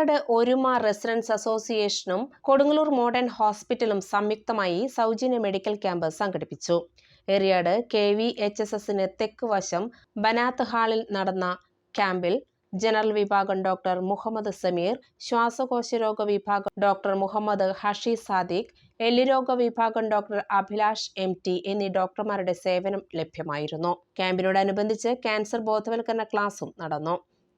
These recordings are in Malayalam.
എറിയാട് ഒരുമ റെസിഡൻസ് അസോസിയേഷനും കൊടുങ്ങല്ലൂർ മോഡേൺ ഹോസ്പിറ്റലും സംയുക്തമായി സൗജന്യ മെഡിക്കൽ ക്യാമ്പ് സംഘടിപ്പിച്ചു. Eriyad K V H S എസിന് തെക്ക് വശം ബനാത്ത് ഹാളിൽ നടന്ന ക്യാമ്പിൽ ജനറൽ വിഭാഗം ഡോക്ടർ മുഹമ്മദ് സമീർ ശ്വാസകോശ രോഗ വിഭാഗം ഡോക്ടർ മുഹമ്മദ് ഹഷി സാദിഖ് എല്ലുരോഗ വിഭാഗം ഡോക്ടർ അഭിലാഷ് എം ടി എന്നീ ഡോക്ടർമാരുടെ സേവനം ലഭ്യമായിരുന്നു. ക്യാമ്പിനോടനുബന്ധിച്ച് ക്യാൻസർ ബോധവൽക്കരണ ക്ലാസും നടന്നു.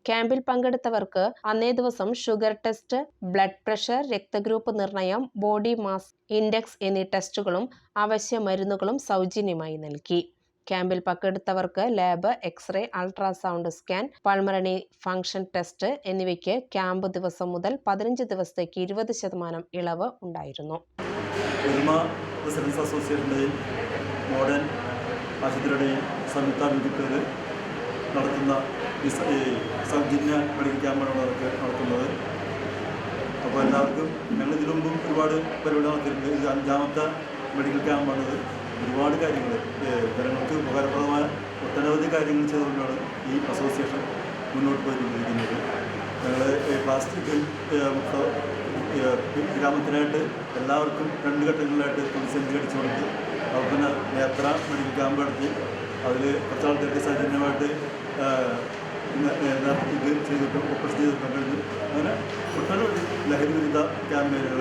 ക്യാമ്പിൽ പങ്കെടുത്തവർക്ക് അന്നേ ദിവസം ഷുഗർ ടെസ്റ്റ് ബ്ലഡ് പ്രഷർ രക്തഗ്രൂപ്പ് നിർണയം ബോഡി മാസ് ഇൻഡെക്സ് എന്നീ ടെസ്റ്റുകളും അവശ്യ മരുന്നുകളും സൗജന്യമായി നൽകി. ക്യാമ്പിൽ പങ്കെടുത്തവർക്ക് lab X-ray ultrasound scan pulmonary function test എന്നിവയ്ക്ക് ക്യാമ്പ് ദിവസം മുതൽ പതിനഞ്ച് ദിവസത്തേക്ക് ഇരുപത് ശതമാനം ഇളവ് ഉണ്ടായിരുന്നു. മോഡേൺ ആശുപത്രിയുടെയും സംയുക്താഭിമുഖ്യത്തിൽ നടത്തുന്ന ഈ സൗജന്യ മെഡിക്കൽ ക്യാമ്പാണ് അവർക്ക് നടത്തുന്നത്. അപ്പോൾ എല്ലാവർക്കും ഞങ്ങൾ ഇതിനു മുമ്പും ഒരുപാട് പരിപാടി നടത്തിയിട്ടുണ്ട്. ഇത് അഞ്ചാമത്തെ മെഡിക്കൽ ക്യാമ്പാണിത് ഒരുപാട് കാര്യങ്ങൾ ജനങ്ങൾക്ക് ഉപകാരപ്രദമായ ഒട്ടനവധി കാര്യങ്ങൾ ചെയ്തുകൊണ്ടാണ് ഈ അസോസിയേഷൻ മുന്നോട്ട് പോയിക്കൊണ്ടിരിക്കുന്നത്. ഞങ്ങൾ പ്ലാസ്റ്റിക് ഗ്രാമത്തിനായിട്ട് എല്ലാവർക്കും രണ്ട് ഘട്ടങ്ങളിലായിട്ട് തുണിസഞ്ചി അടിച്ചു കൊടുത്ത് അതുപോലെ നേത്ര മെഡിക്കൽ ക്യാമ്പ് നടത്തി. അതിൽ കുറച്ച് ആൾക്കാർക്ക് കഴിഞ്ഞു അങ്ങനെ ഒട്ടനവധി ലഹരി വിരുദ്ധ ക്യാമ്പയിനുകൾ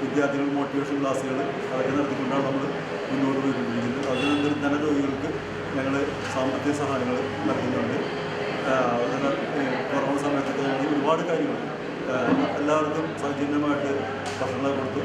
വിദ്യാർത്ഥികൾ മോട്ടിവേഷൻ ക്ലാസ്സുകൾ അതൊക്കെ നടത്തിക്കൊണ്ടാണ് നമ്മൾ മുന്നോട്ട് പോയിക്കൊണ്ടിരിക്കുന്നത്. അതിനൊരു ധനരോഗികൾക്ക് ഞങ്ങൾ സാമ്പത്തിക സഹായങ്ങൾ നൽകുന്നുണ്ട്. കൊറോണ സമയത്തൊക്കെ ഒരുപാട് കാര്യങ്ങൾ എല്ലാവർക്കും സൗജന്യമായിട്ട് ഭക്ഷണം കൊടുത്തു.